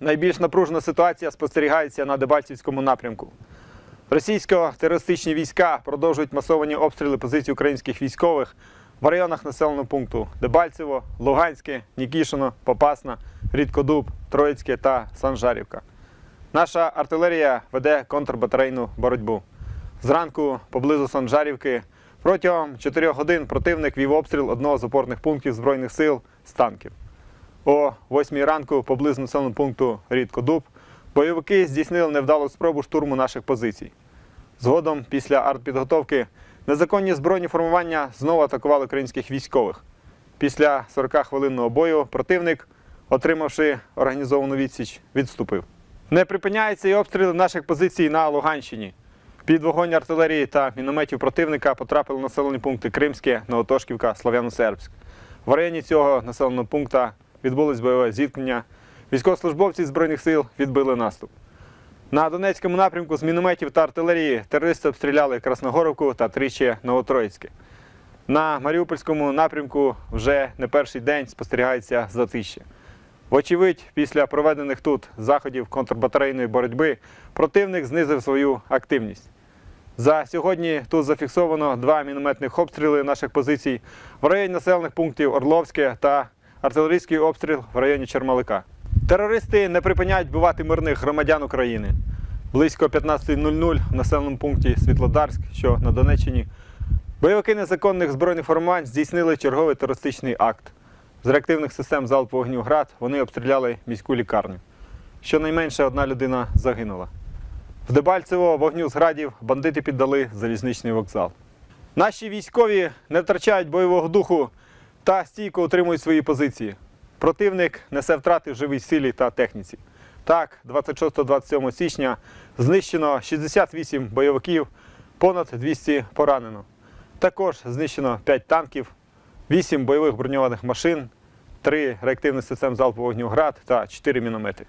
найбільш напружена ситуація спостерігається на Дебальцівському напрямку. Російсько-терористичні війська продовжують масовані обстріли позицій українських військових в районах населеного пункту Дебальцево, Луганське, Нікішино, Попасна, Рідкодуб, Троїцьке та Санжарівка. Наша артилерія веде контрбатарейну боротьбу. Зранку поблизу Санжарівки протягом 4 годин противник вів обстріл одного з опорних пунктів Збройних сил з танків. О 8 ранку поблизу населеного пункту Рідкодуб бойовики здійснили невдалу спробу штурму наших позицій. Згодом, після артпідготовки, незаконні збройні формування знову атакували українських військових. Після 40-хвилинного бою противник, отримавши організовану відсіч, відступив. Не припиняються і обстріли наших позицій на Луганщині. Під вогонь артилерії та мінометів противника потрапили населені пункти Кримське, Новотошківка, Слов'яно-Сербськ. В районі цього населеного пункту відбулось бойове зіткнення. Військовослужбовці Збройних сил відбили наступ. На Донецькому напрямку з мінометів та артилерії терористи обстріляли Красногоровку та тричі Новотроїцьке. На Маріупольському напрямку вже не перший день спостерігається затище. Вочевидь, після проведених тут заходів контрбатарейної боротьби противник знизив свою активність. За сьогодні тут зафіксовано два мінометних обстріли наших позицій в районі населених пунктів Орловське та артилерійський обстріл в районі Чермалика. Терористи не припиняють вбивати мирних громадян України. Близько 15.00 в населеному пункті Світлодарськ, що на Донеччині, бойовики незаконних збройних формувань здійснили черговий терористичний акт. З реактивних систем залпового вогню «Град» вони обстріляли міську лікарню. Щонайменше одна людина загинула. В Дебальцево вогню з градів бандити піддали залізничний вокзал. Наші військові не втрачають бойового духу та стійко утримують свої позиції. Противник несе втрати в живій силі та техніці. Так, 26-27 січня знищено 68 бойовиків, понад 200 поранено. Також знищено 5 танків, 8 бойових броньованих машин, 3 реактивних систем залпового вогню «Град» та 4 міномети.